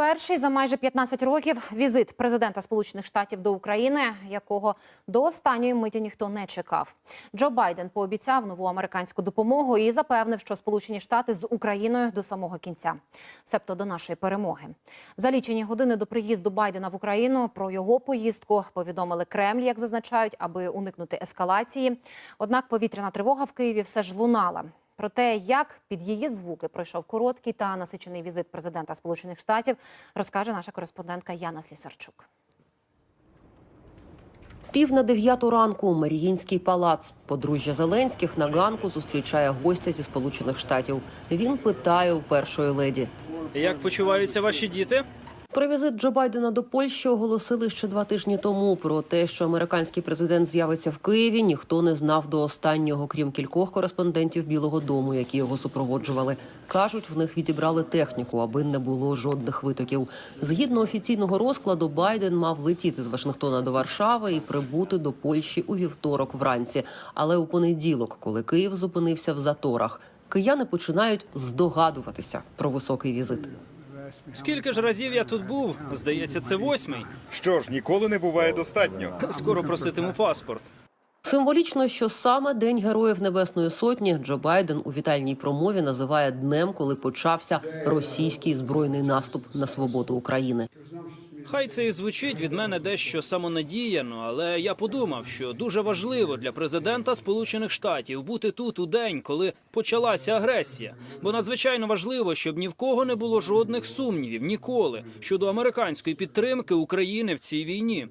Перший за майже 15 років візит президента Сполучених Штатів до України, якого до останньої миті ніхто не чекав. Джо Байден пообіцяв нову американську допомогу і запевнив, що Сполучені Штати з Україною до самого кінця, себто до нашої перемоги. За лічені години до приїзду Байдена в Україну про його поїздку повідомили Кремль, як зазначають, аби уникнути ескалації. Однак повітряна тривога в Києві все ж лунала. Про те, як під її звуки пройшов короткий та насичений візит президента Сполучених Штатів, розкаже наша кореспондентка Яна Слісарчук. Пів на дев'яту ранку Маріїнський палац. Подружжя Зеленських на ганку зустрічає гостя зі Сполучених Штатів. Він питає у першої леді. Як почуваються ваші діти? Про візит Джо Байдена до Польщі оголосили ще два тижні тому. Про те, що американський президент з'явиться в Києві, ніхто не знав до останнього, крім кількох кореспондентів Білого Дому, які його супроводжували. кажуть, в них відібрали техніку, аби не було жодних витоків. Згідно офіційного розкладу, Байден мав летіти з Вашингтона до Варшави і прибути до Польщі у вівторок вранці. Але у понеділок, коли Київ зупинився в заторах, кияни починають здогадуватися про високий візит. Скільки ж разів я тут був? Здається, це восьмий. Що ж, ніколи не буває достатньо. Скоро проситиму паспорт. Символічно, що саме День Героїв Небесної Сотні Джо Байден у вітальній промові називає днем, коли почався російський збройний наступ на свободу України. Хай це і звучить від мене дещо самонадіяно, але я подумав, що дуже важливо для президента Сполучених Штатів бути тут у день, коли почалася агресія. Бо надзвичайно важливо, щоб ні в кого не було жодних сумнівів ніколи щодо американської підтримки України в цій війні.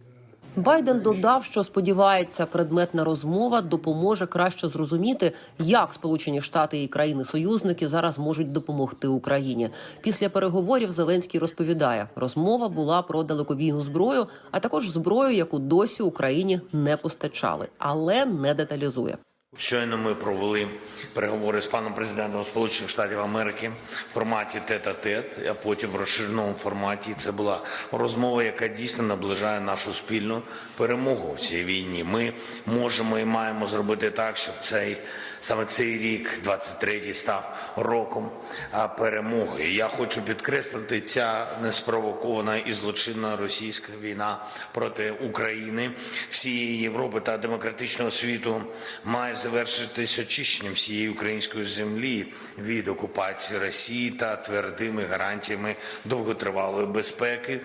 Байден додав, що сподівається, предметна розмова допоможе краще зрозуміти, як Сполучені Штати і країни-союзники зараз можуть допомогти Україні. Після переговорів Зеленський розповідає, розмова була про далекобійну зброю, а також зброю, яку досі Україні не постачали, але не деталізує. Щойно ми провели переговори з паном президентом Сполучених Штатів Америки в форматі тет-а-тет, а потім в розширеному форматі. Це була розмова, яка дійсно наближає нашу спільну перемогу в цій війні. Ми можемо і маємо зробити так, щоб цей саме цей рік, 23-й, став роком перемоги. Я хочу підкреслити, ця неспровокована і злочинна російська війна проти України, всієї Європи та демократичного світу має завершитись очищенням всієї української землі від окупації Росії та твердими гарантіями довготривалої безпеки,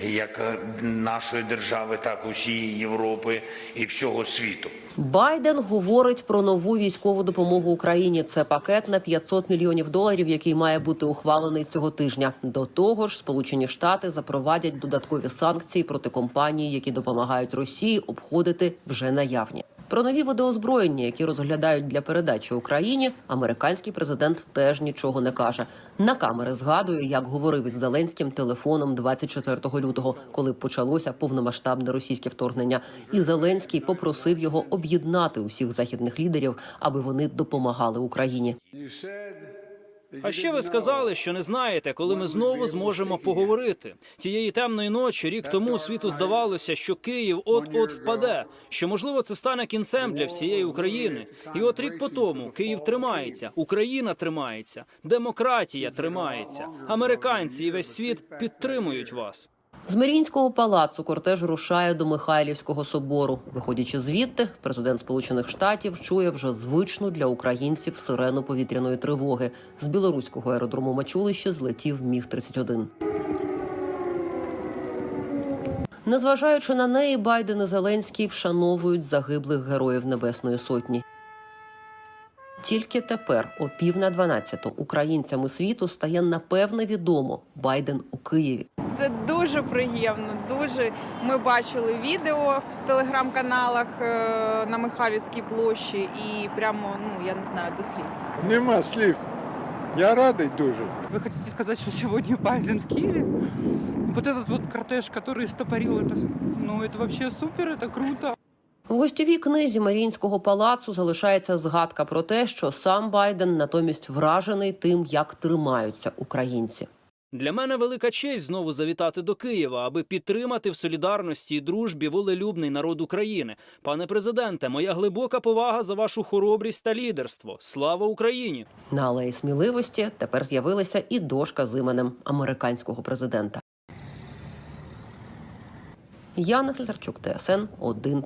як нашої держави, так усієї Європи і всього світу. Байден говорить про нову військову допомогу Україні. Це пакет на 500 мільйонів доларів, який має бути ухвалений цього тижня. До того ж, Сполучені Штати запровадять додаткові санкції проти компаній, які допомагають Росії обходити вже наявні. Про нові водоозброєння, які розглядають для передачі Україні, американський президент теж нічого не каже. На камери згадує, як говорив із Зеленським телефоном 24 лютого, коли почалося повномасштабне російське вторгнення. І Зеленський попросив його об'єднати усіх західних лідерів, аби вони допомагали Україні. А ще ви сказали, що не знаєте, коли ми знову зможемо поговорити. Тієї темної ночі, рік тому світу здавалося, що Київ от-от впаде. Що можливо це стане кінцем для всієї України. І от рік по тому Київ тримається, Україна тримається, демократія тримається. Американці і весь світ підтримують вас. З Маріїнського палацу кортеж рушає до Михайлівського собору. Виходячи звідти, президент Сполучених Штатів чує вже звичну для українців сирену повітряної тривоги. З білоруського аеродрому Мачулище злетів міг 31 Незважаючи на неї, Байден і Зеленський вшановують загиблих героїв Небесної Сотні. Тільки тепер, о пів на дванадцяту, українцями світу стає напевне відомо Байден у Києві. Це дуже приємно. Дуже ми бачили відео в телеграм-каналах е, на Михайлівській площі, і прямо ну я не знаю до сліз. Нема слів. Я радий дуже. Вы хотите сказать, что сегодня Байден в Киеве? Вот этот вот кортеж, который стопорил это, ну это вообще супер, это круто. У гостьовій книзі Маріїнського палацу залишається згадка про те, що сам Байден натомість вражений тим, як тримаються українці. Для мене велика честь знову завітати до Києва, аби підтримати в солідарності і дружбі волелюбний народ України. Пане президенте, моя глибока повага за вашу хоробрість та лідерство. Слава Україні! На алеї сміливості тепер з'явилася і дошка з іменем американського президента. Яна Слізарчук, ТСН 1+,1.